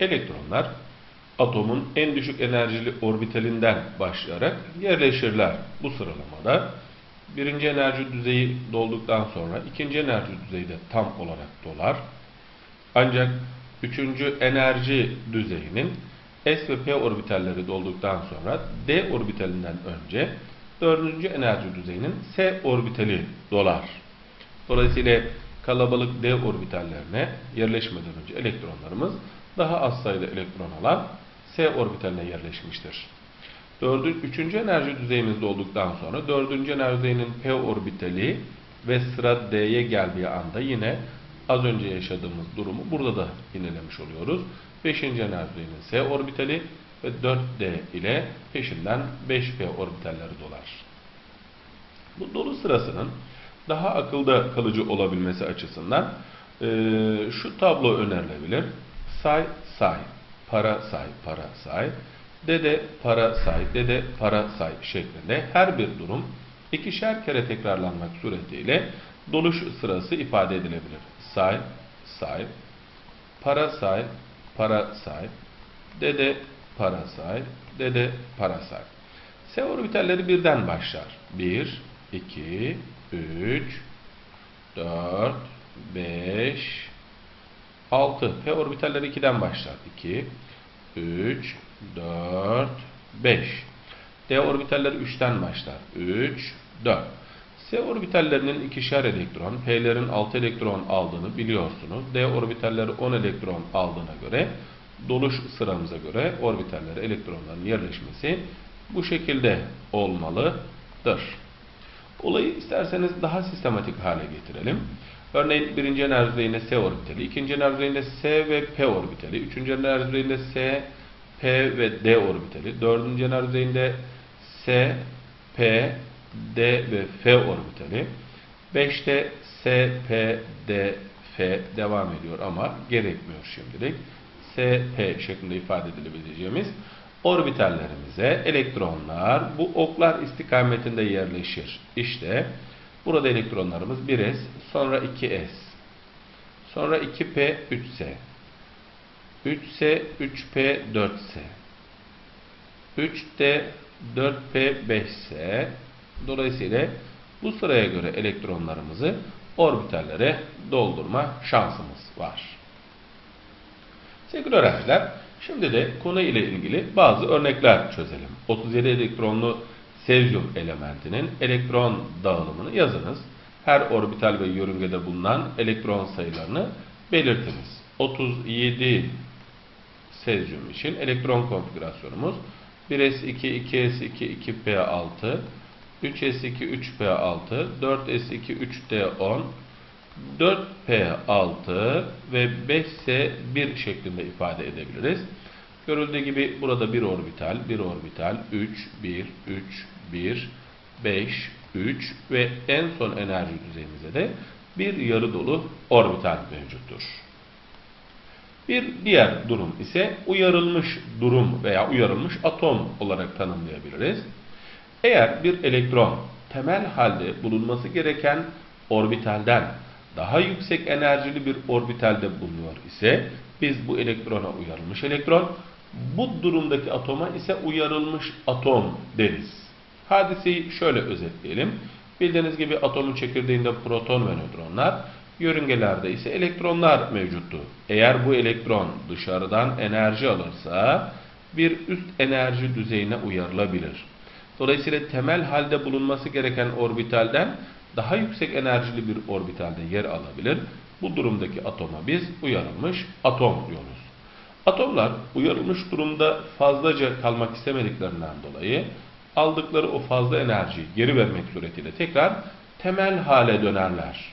Elektronlar atomun en düşük enerjili orbitalinden başlayarak yerleşirler. Bu sıralamada birinci enerji düzeyi dolduktan sonra ikinci enerji düzeyi de tam olarak dolar. Ancak üçüncü enerji düzeyinin S ve P orbitalleri dolduktan sonra D orbitalinden önce dördüncü enerji düzeyinin S orbitali dolar. Dolayısıyla kalabalık D orbitallerine yerleşmeden önce elektronlarımız daha az sayıda elektron olan S orbitaline yerleşmiştir. Dördü, üçüncü enerji düzeyimiz olduktan sonra dördüncü enerji düzeyinin P orbitali ve sıra D'ye geldiği anda yine az önce yaşadığımız durumu burada da yinelemiş oluyoruz. Beşinci enerji düzeyinin S orbitali ve 4D ile peşinden 5P orbitalleri dolar. Bu dolu sırasının daha akılda kalıcı olabilmesi açısından e, şu tablo önerilebilir. Say, say, para say, para say, dede para say, dede para say şeklinde her bir durum ikişer kere tekrarlanmak suretiyle doluş sırası ifade edilebilir. Say, say, para say, para say, dede para say, dede para say. S orbitalleri birden başlar. 1, 2, 3, 4, 5, 6. P orbitalleri 2'den başlar. 2, 3, 4, 5. D orbitalleri 3'ten başlar. 3, 4. S orbitallerinin ikişer elektron, P'lerin 6 elektron aldığını biliyorsunuz. D orbitalleri 10 elektron aldığına göre doluş sıramıza göre orbitallere elektronların yerleşmesi bu şekilde olmalıdır. Olayı isterseniz daha sistematik hale getirelim. Örneğin birinci enerji S orbitali, ikinci enerji S ve P orbitali, üçüncü enerji S, P ve D orbitali, dördüncü enerji S, P, D ve F orbitali, 5'te S, P, D, F devam ediyor ama gerekmiyor şimdilik. S, P şeklinde ifade edilebileceğimiz orbitallerimize elektronlar bu oklar istikametinde yerleşir. İşte burada elektronlarımız 1s, sonra 2s, sonra 2p, 3s, 3s, 3p, 4s, 3d, 4p, 5s. Dolayısıyla bu sıraya göre elektronlarımızı orbitallere doldurma şansımız var. Sevgili öğrenciler, şimdi de konu ile ilgili bazı örnekler çözelim. 37 elektronlu sezyum elementinin elektron dağılımını yazınız. Her orbital ve yörüngede bulunan elektron sayılarını belirtiniz. 37 sezyum için elektron konfigürasyonumuz 1s2, 2s2, 2p6, 3s2, 3p6, 4s2, 3d10, 4P6 ve 5S1 şeklinde ifade edebiliriz. Görüldüğü gibi burada bir orbital, bir orbital, 3, 1, 3, 1, 5, 3 ve en son enerji düzeyimizde de bir yarı dolu orbital mevcuttur. Bir diğer durum ise uyarılmış durum veya uyarılmış atom olarak tanımlayabiliriz. Eğer bir elektron temel halde bulunması gereken orbitalden daha yüksek enerjili bir orbitalde bulunuyor ise biz bu elektrona uyarılmış elektron, bu durumdaki atoma ise uyarılmış atom deriz. Hadiseyi şöyle özetleyelim. Bildiğiniz gibi atomun çekirdeğinde proton ve nötronlar, yörüngelerde ise elektronlar mevcuttu. Eğer bu elektron dışarıdan enerji alırsa bir üst enerji düzeyine uyarılabilir. Dolayısıyla temel halde bulunması gereken orbitalden daha yüksek enerjili bir orbitalde yer alabilir. Bu durumdaki atoma biz uyarılmış atom diyoruz. Atomlar uyarılmış durumda fazlaca kalmak istemediklerinden dolayı aldıkları o fazla enerjiyi geri vermek suretiyle tekrar temel hale dönerler.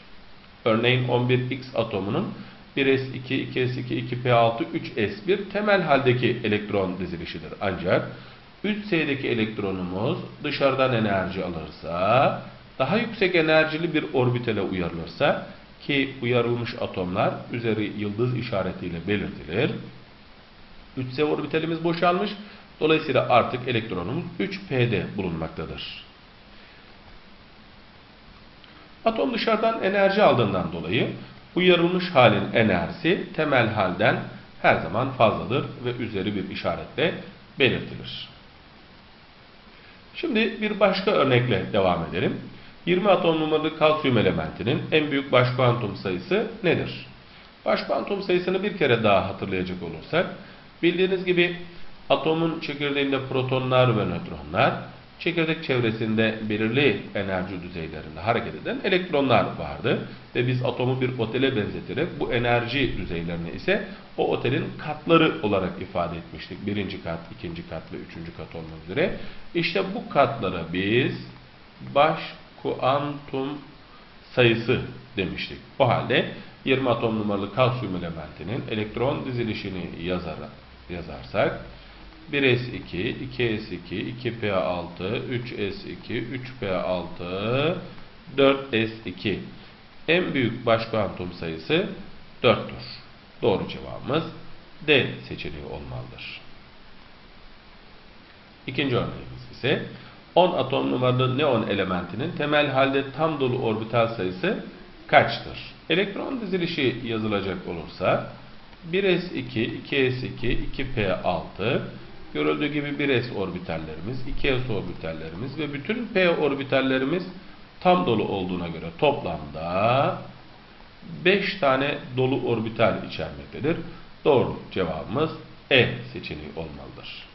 Örneğin 11X atomunun 1s2, 2s2, 2p6, 3s1 temel haldeki elektron dizilişidir. Ancak 3s'deki elektronumuz dışarıdan enerji alırsa daha yüksek enerjili bir orbitale uyarılırsa ki uyarılmış atomlar üzeri yıldız işaretiyle belirtilir. 3s orbitalimiz boşalmış. Dolayısıyla artık elektronumuz 3p'de bulunmaktadır. Atom dışarıdan enerji aldığından dolayı uyarılmış halin enerjisi temel halden her zaman fazladır ve üzeri bir işaretle belirtilir. Şimdi bir başka örnekle devam edelim. 20 atom numaralı kalsiyum elementinin en büyük baş kuantum sayısı nedir? Baş kuantum sayısını bir kere daha hatırlayacak olursak, bildiğiniz gibi atomun çekirdeğinde protonlar ve nötronlar, çekirdek çevresinde belirli enerji düzeylerinde hareket eden elektronlar vardı. Ve biz atomu bir otele benzeterek bu enerji düzeylerini ise o otelin katları olarak ifade etmiştik. Birinci kat, ikinci kat ve üçüncü kat olmak üzere. İşte bu katlara biz baş kuantum sayısı demiştik. O halde 20 atom numaralı kalsiyum elementinin elektron dizilişini yazar, yazarsak 1s2, 2s2, 2p6, 3s2, 3p6, 4s2 en büyük baş kuantum sayısı 4'tür. Doğru cevabımız D seçeneği olmalıdır. İkinci örneğimiz ise 10 atom numaralı neon elementinin temel halde tam dolu orbital sayısı kaçtır? Elektron dizilişi yazılacak olursa 1s2, 2s2, 2p6 görüldüğü gibi 1s orbitallerimiz, 2s orbitallerimiz ve bütün p orbitallerimiz tam dolu olduğuna göre toplamda 5 tane dolu orbital içermektedir. Doğru cevabımız E seçeneği olmalıdır.